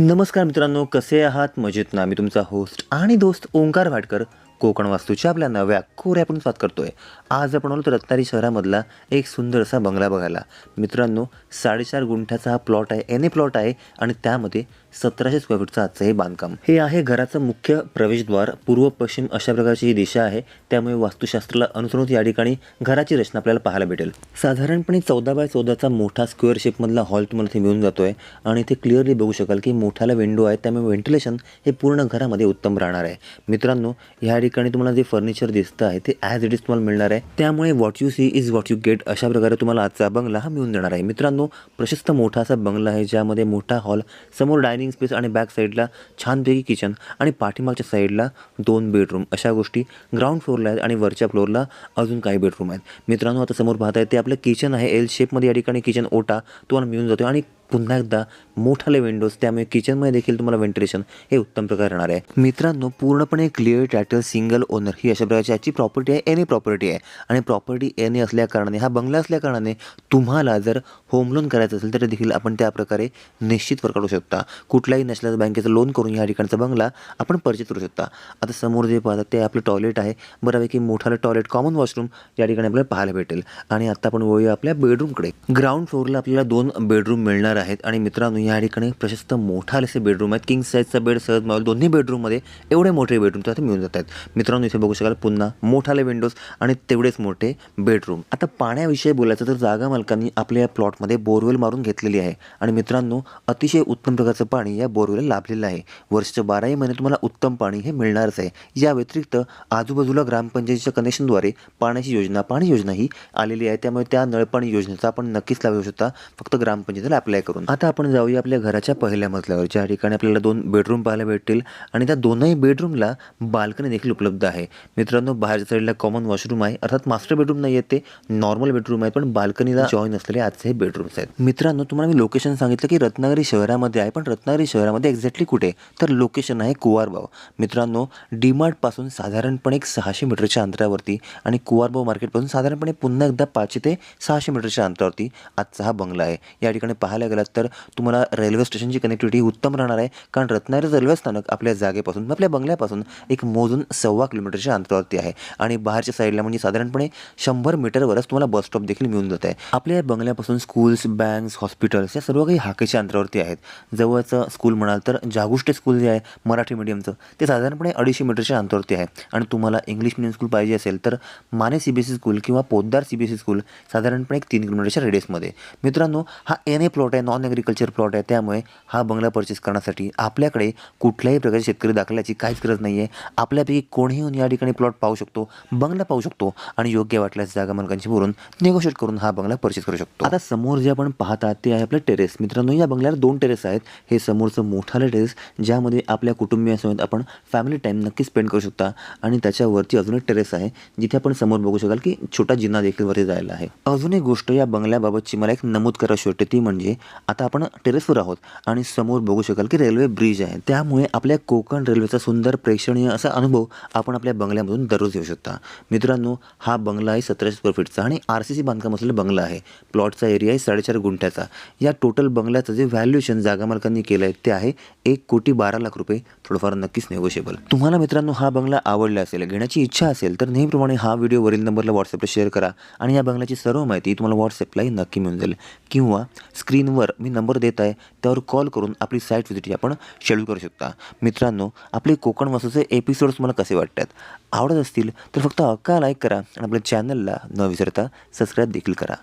नमस्कार मित्रांनो कसे आहात? मजेत ना. मी तुमचा होस्ट आणि दोस्त ओंकार भाटकर कोकण वास्तूच्या आपल्या नव्या कोऱ्यातून स्वागत करतोय. आज आपण आलो तर रत्नागिरी शहरामधला एक सुंदरसा बंगला बघायला. मित्रांनो साडेचार गुंठ्याचा हा प्लॉट आहे एन ए प्लॉट आहे आणि त्यामध्ये सतराशे स्क्वेअर फूटचं आजचं हे बांधकाम. हे आहे घराचं मुख्य प्रवेशद्वार. पूर्व पश्चिम अशा प्रकारची ही दिशा आहे त्यामुळे वास्तुशास्त्राला अनुसरून या ठिकाणी घराची रचना आपल्याला पाहायला भेटेल. साधारणपणे चौदा बाय चौदाचा मोठा स्क्वेअर शेपमधला हॉल तुम्हाला इथे मिळून जातोय. आणि इथे क्लिअरली बघू शकाल की मोठाला विंडो आहे त्यामुळे व्हेंटिलेशन हे पूर्ण घरामध्ये उत्तम राहणार आहे. मित्रांनो या ठिकाणी तुम्हाला जे फर्निचर दिसतं आहे ते ॲज इट इज तुम्हाला मिळणार आहे. त्यामुळे what you see is what you get अशा प्रकारे तुम्हाला आजचा बंगला हा मिळून जाणार आहे. मित्रांनो प्रशस्त मोठा असा बंगला आहे ज्यामध्ये मोठा हॉल समोर डायनिंग स्पेस आणि बॅक साईडला छानपैकी किचन आणि पाठीमागच्या साईडला दोन बेडरूम. अशा गोष्टी ग्राउंड फ्लोअरला आहेत आणि वरच्या फ्लोअरला अजून काही बेडरूम आहेत. मित्रांनो आता समोर पाहताय ते आपलं किचन आहे. एल शेपमध्ये या ठिकाणी किचन ओटा तुम्हाला मिळून जातो आणि पुन्हा एकदा मोठाले विंडोज त्यामुळे किचनमध्ये देखील तुम्हाला व्हेंटिलेशन हे उत्तम प्रकारे राहणार आहे. मित्रांनो पूर्णपणे क्लिअर टायटल सिंगल ओनर ही अशा प्रकारची याची प्रॉपर्टी आहे एन ए प्रॉपर्टी आहे. आणि प्रॉपर्टी एन ए असल्या कारणाने हा बंगला असल्या कारणाने तुम्हाला जर होम लोन करायचं असेल तर देखील आपण त्या प्रकारे निश्चित वर काढू शकता. कुठल्याही नॅशनल बँकेचं लोन करून या ठिकाणचा बंगला आपण परचेस करू शकता. आता समोर जे पाहतात ते आपलं टॉयलेट आहे. बऱ्यापैकी मोठालं टॉयलेट कॉमन वॉशरूम या ठिकाणी आपल्याला पाहायला भेटेल. आणि आता आपण वळूया आपल्या बेडरूमकडे ग्राउंड फ्लोअरला आपल्याला दोन बेडरूम मिळणार आहेत आणि मित्रांनो या ठिकाणी प्रशस्त मोठा असे बेडरूम आहेत. किंग साईजचा बेड सहज मावल दोन्ही बेडरूममध्ये एवढे मोठे बेडरूम तर मिळून जात आहेत मित्रांनो इथे बघू शकाल पुन्हा मोठाले विंडोज आणि तेवढेच मोठे बेडरूम आता पाण्याविषयी बोलायचं तर जागा मालकांनी आपल्या या प्लॉटमध्ये बोरवेल मारून घेतलेली आहे. आणि मित्रांनो अतिशय उत्तम प्रकारचं पाणी या बोरवेलला लाभलेलं आहे. वर्षाच्या बाराही महिने तुम्हाला उत्तम पाणी हे मिळणारच आहे. या व्यतिरिक्त आजूबाजूला ग्रामपंचायतीच्या कनेक्शनद्वारे पाण्याची योजना पाणी योजना ही आलेली आहे. त्यामुळे त्या नळपाणी योजनेचा आपण नक्कीच लाभ घेऊ शकता. फक्त ग्रामपंचायतीला अप्लाय करून. आता आपण जाऊया आपल्या घराच्या पहिल्या मजल्यावर ज्या ठिकाणी आपल्याला दोन बेडरूम पाहायला भेटतील आणि त्या दोनही बेडरूमला बाल्कनी देखील उपलब्ध आहे. मित्रांनो बाहेरच्या साईडला कॉमन वॉशरूम आहे. अर्थात मास्टर बेडरूम नाही आहेत ते नॉर्मल बेडरूम आहेत पण बाल्कनीला जॉईन असलेले आजचे हे बेडरूम्स आहेत. मित्रांनो तुम्हाला मी लोकेशन सांगितलं की रत्नागिरी शहरामध्ये आहे पण रत्नागिरी शहरामध्ये एक्झॅक्टली कुठे? तर लोकेशन आहे कुवारबाव मित्रांनो डीमार्टपासून साधारणपणे एक सहाशे मीटरच्या अंतरावरती आणि कुवारबाव मार्केटपासून साधारणपणे पुन्हा एकदा पाचशे ते सहाशे मीटरच्या अंतरावरती आजचा हा बंगला आहे. या ठिकाणी पाहायला गेलात तर तुम्हाला रेल्वे स्टेशनची कनेक्टिव्हिटी उत्तम राहणार आहे. कारण रत्नागिरी रेल्वे स्थानक आपल्या जागेपासून आपल्या बंगल्यापासून एक मोजून सव्वा किलोमीटरच्या अंतरावरती आहे. आणि बाहेरच्या साईडला म्हणजे साधारणपणे शंभर मीटरवरच तुम्हाला बस स्टॉप देखील मिळून जात आहे. आपल्या या बंगल्यापासून स्कूल्स बँक्स हॉस्पिटल्स या सर्व काही हाकेच्या अंतरावरती आहेत. जवळचं स्कूल म्हणाल तर जागुष्टे स्कूल जे आहे मराठी मीडियमचं ते साधारणपणे अडीचशे मीटरच्या अंतरावरती आहे. आणि तुम्हाला इंग्लिश मिडियम स्कूल पाहिजे असेल तर Mane C B S C school किंवा Poddar C B S C school साधारणपणे एक तीन किलोमीटरच्या रेडियसमध्ये मित्रांनो हा एन ए प्लॉट आहे नॉन ॲग्रिकल्चर प्लॉट आहे. त्यामुळे हा बंगला परचेस करण्यासाठी आपल्याकडे कुठल्याही प्रकारचे शेतकरी दाखल्याची काहीच गरज नाही आहे आपल्यापैकी कोणीही येऊन या ठिकाणी प्लॉट पाहू शकतो बंगला पाहू शकतो आणि योग्य वाटल्यास जागा मालकांशी बोलून निगोशिएट करून हा बंगला परचेस करू शकतो. आता समोर जे आपण पाहतात ते आहे आपलं टेरेस मित्रांनो या बंगल्याला दोन टेरेस आहेत. हे समोरचं मोठालं टेरेस ज्यामध्ये आपल्या कुटुंबियांसोबत आपण फॅमिली टाईम नक्की स्पेंड करू शकता. आणि त्याच्यावरती अजून एक टेरेस आहे जिथे आपण समोर बघू शकाल की छोटा जिना देखील वरती जायला आहे. अजून एक गोष्ट या बंगल्याबाबतची मला एक नमूद करायची वाटते ती म्हणजे आता आपण टेरेसवर आहोत आणि समोर बघू शकाल की रेल्वे ब्रिज आहे. त्यामुळे आपल्या कोकण रेल्वेचा सुंदर प्रेक्षणीय असा अनुभव आपण आपल्या बंगल्यामधून दररोज घेऊ शकता. मित्रांनो हा बंगला आहे सतराशे स्क्वेअर फीटचा आणि आर सी सी बांधकाम असलेला बंगला आहे. प्लॉटचा एरिया आहे साडेचार गुंठ्याचा. या टोटल बंगल्याचं जे व्हॅल्युएशन जागा मालकांनी केलं आहे ते आहे एक कोटी बारा लाख रुपये. थोडंफार नक्कीच नेगोशिएबल तुम्हाला मित्रांनो हा बंगला आवडला असेल घेण्याची इच्छा असेल तर नेहमीप्रमाणे हा व्हिडिओ वरील नंबरला व्हॉट्सअपला शेअर करा आणि या बंगल्याची सर्व माहिती तुम्हाला व्हॉट्सअपलाही नक्की मिळून जाईल. किंवा स्क्रीनवर मी नंबर देत आहे त्यावर कॉल करून आपली साईट व्हिजिटची आपण शेड्यूल करू शकता. मित्रांनो आपले कोकण वासूचे एपिसोड्स मला कसे वाटतात? आवडत असतील तर फक्त अक्का लाईक करा आणि आपल्या चॅनलला न विसरता सबस्क्राईब देखील करा.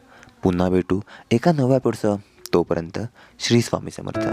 पुन्हा भेटू एका नव्या एपिसोडसह तोपर्यंत श्री स्वामी समर्थ.